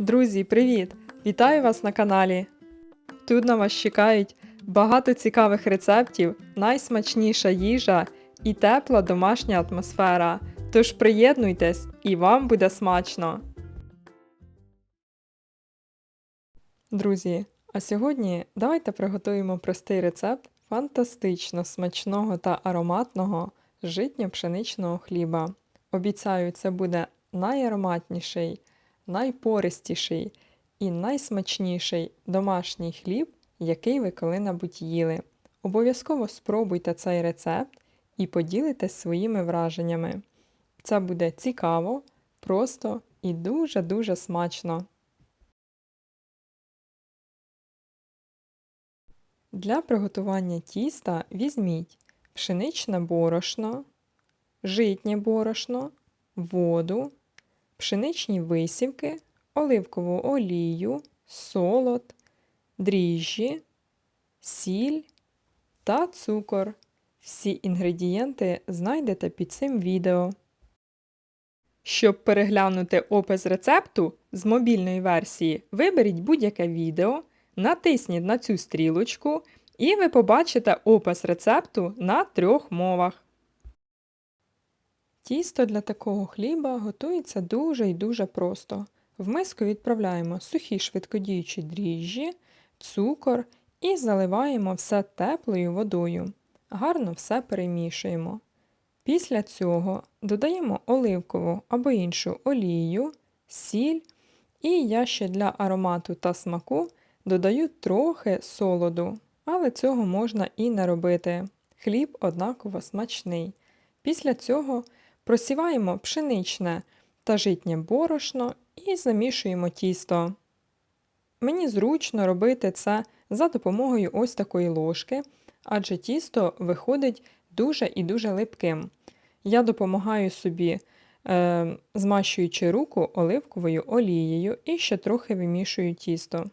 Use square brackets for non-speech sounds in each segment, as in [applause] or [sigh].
Друзі, привіт! Вітаю вас на каналі. Тут на вас чекають багато цікавих рецептів, найсмачніша їжа і тепла домашня атмосфера. Тож приєднуйтесь і вам буде смачно. Друзі, а сьогодні давайте приготуємо простий рецепт фантастично смачного та ароматного житньо-пшеничного хліба. Обіцяю, це буде найароматніший, найпористіший і найсмачніший домашній хліб, який ви коли-небудь їли. Обов'язково спробуйте цей рецепт і поділитесь своїми враженнями. Це буде цікаво, просто і дуже-дуже смачно. Для приготування тіста візьміть пшеничне борошно, житнє борошно, воду, пшеничні висівки, оливкову олію, солод, дріжджі, сіль та цукор. Всі інгредієнти знайдете під цим відео. Щоб переглянути опис рецепту з мобільної версії, виберіть будь-яке відео, натисніть на цю стрілочку і ви побачите опис рецепту на трьох мовах. Тісто для такого хліба готується дуже і дуже просто. В миску відправляємо сухі швидкодіючі дріжджі, цукор і заливаємо все теплою водою. Гарно все перемішуємо. Після цього додаємо оливкову або іншу олію, сіль, і я ще для аромату та смаку додаю трохи солоду, але цього можна і не робити. Хліб однаково смачний. Після цього просіваємо пшеничне та житнє борошно і замішуємо тісто. Мені зручно робити це за допомогою ось такої ложки, адже тісто виходить дуже і дуже липким. Я допомагаю собі, е, змащуючи руку оливковою олією і ще трохи вимішую тісто.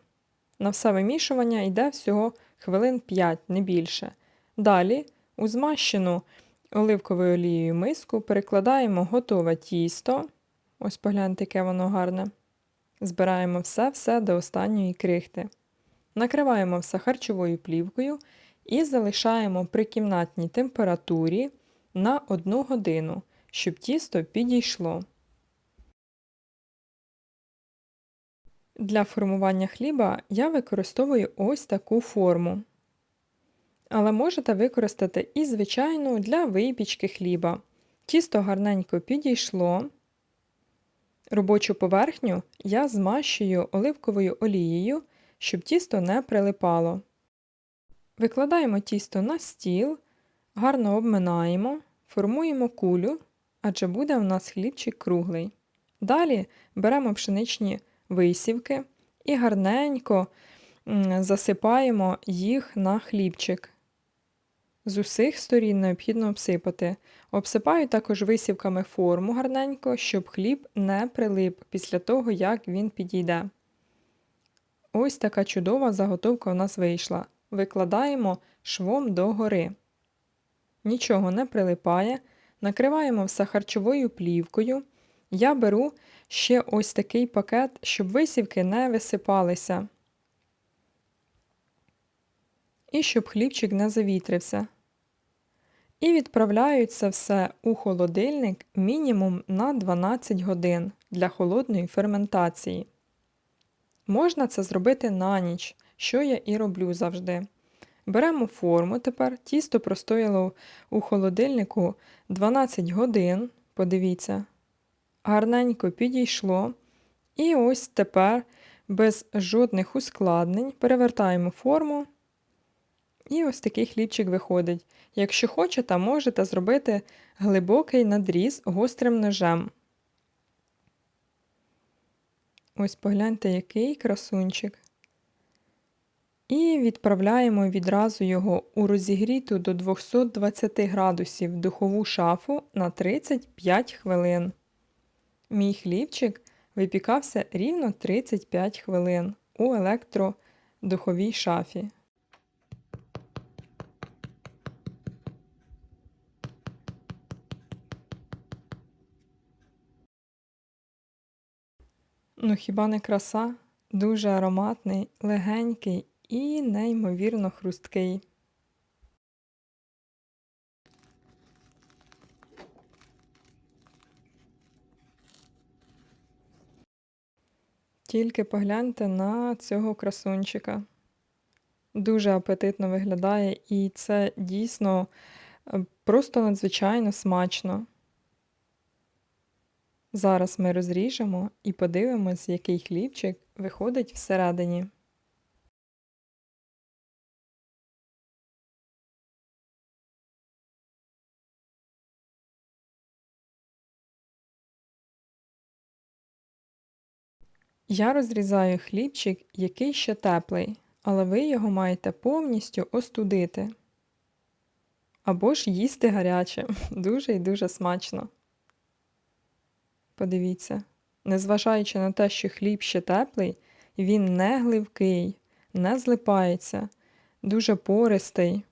На все вимішування йде всього хвилин 5, не більше. Далі у змащену оливковою олією миску перекладаємо готове тісто. Ось погляньте, яке воно гарне. Збираємо все-все до останньої крихти. Накриваємо все харчовою плівкою і залишаємо при кімнатній температурі на 1 годину, щоб тісто підійшло. Для формування хліба я використовую ось таку форму. Але можете використати і звичайну для випічки хліба. Тісто гарненько підійшло. Робочу поверхню я змащую оливковою олією, щоб тісто не прилипало. Викладаємо тісто на стіл, гарно обминаємо, формуємо кулю, адже буде у нас хлібчик круглий. Далі беремо пшеничні висівки і гарненько засипаємо їх на хлібчик. З усіх сторін необхідно обсипати. Обсипаю також висівками форму гарненько, щоб хліб не прилип після того, як він підійде. Ось така чудова заготовка у нас вийшла. Викладаємо швом догори. Нічого не прилипає. Накриваємо все харчовою плівкою. Я беру ще ось такий пакет, щоб висівки не висипалися. І щоб хлібчик не завітрився. І відправляють все у холодильник мінімум на 12 годин для холодної ферментації. Можна це зробити на ніч, що я і роблю завжди. Беремо форму тепер, тісто простояло у холодильнику 12 годин, подивіться, гарненько підійшло. І ось тепер без жодних ускладнень перевертаємо форму. І ось такий хлібчик виходить. Якщо хочете, можете зробити глибокий надріз гострим ножем. Ось погляньте, який красунчик. І відправляємо відразу його у розігріту до 220 градусів духову шафу на 35 хвилин. Мій хлібчик випікався рівно 35 хвилин у електродуховій шафі. Ну, хіба не краса? Дуже ароматний, легенький і неймовірно хрусткий. Тільки погляньте на цього красунчика. Дуже апетитно виглядає, і це дійсно е, просто надзвичайно смачно. Зараз ми розріжемо і подивимось, який хлібчик виходить всередині. Я розрізаю хлібчик, який ще теплий, але ви його маєте повністю остудити. Або ж їсти гаряче. [laughs] Дуже і дуже смачно. Подивіться, незважаючи на те, що хліб ще теплий, він не гливкий, не злипається, дуже пористий,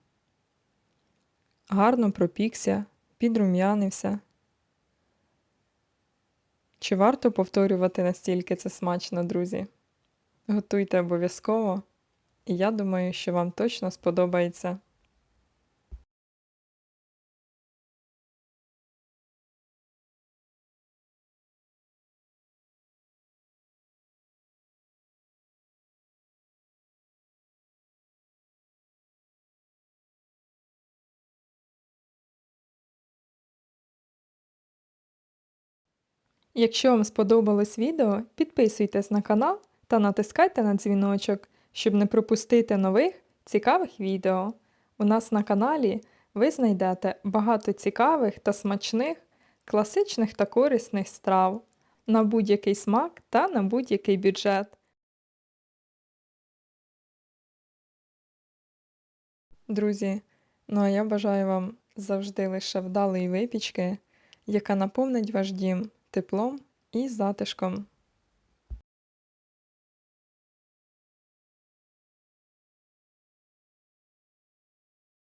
гарно пропікся, підрум'янився. Чи варто повторювати настільки це смачно, друзі? Готуйте обов'язково, і я думаю, що вам точно сподобається. Якщо вам сподобалось відео, підписуйтесь на канал та натискайте на дзвіночок, щоб не пропустити нових цікавих відео. У нас на каналі ви знайдете багато цікавих та смачних, класичних та корисних страв на будь-який смак та на будь-який бюджет. Друзі, ну а я бажаю вам завжди лише вдалої випічки, яка наповнить ваш дім теплом і затишком.